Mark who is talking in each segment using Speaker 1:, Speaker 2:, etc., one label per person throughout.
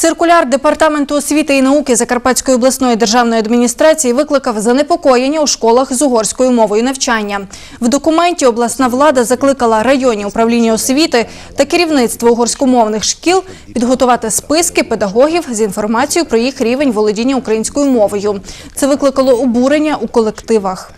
Speaker 1: Циркуляр департаменту освіти і науки Закарпатської обласної державної адміністрації викликав занепокоєння у школах з угорською мовою навчання. В документі обласна влада закликала районні управління освіти та керівництво угорськомовних шкіл підготувати списки педагогів з інформацією про їх рівень володіння українською мовою. Це викликало обурення у колективах.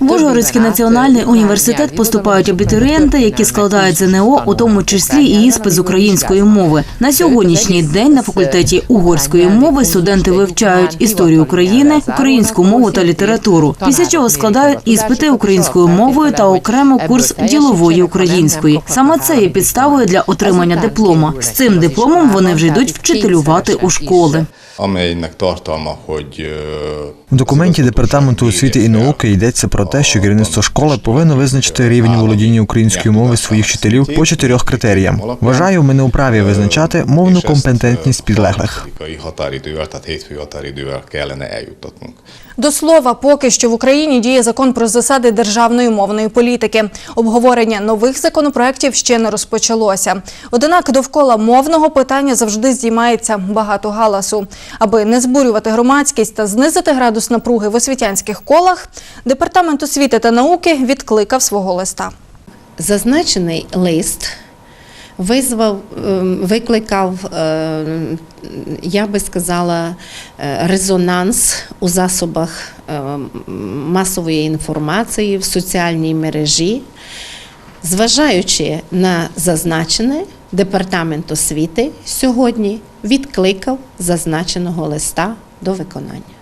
Speaker 2: В Ужгородський національний університет поступають абітурієнти, які складають ЗНО, у тому числі і іспит з української мови. На сьогоднішній день на факультеті угорської мови студенти вивчають історію України, українську мову та літературу. Після чого складають іспити українською мовою та окремо курс ділової української. Саме це є підставою для отримання диплома. З цим дипломом вони вже йдуть вчителювати у школи.
Speaker 3: hogy
Speaker 4: В документі департаменту освіти і науки йдеться про те, що керівництво школи повинно визначити рівень володіння українською мовою своїх вчителів по чотирьох критеріям. Вважаю, ми не управі визначати мовну компетентність підлеглих.
Speaker 1: До слова, поки що в Україні діє закон про засади державної мовної політики. Обговорення нових законопроєктів ще не розпочалося. Однак довкола мовного питання завжди здіймається багато галасу. Аби не збурювати громадськість та знизити градус напруги в освітянських колах, департамент освіти та науки відкликав свого листа.
Speaker 5: Зазначений лист визвав, ем, викликав, ем, я би сказала, е, резонанс у засобах ем, масової інформації в соціальній мережі. Зважаючи на зазначене, департамент освіти сьогодні відкликав зазначеного листа до виконання.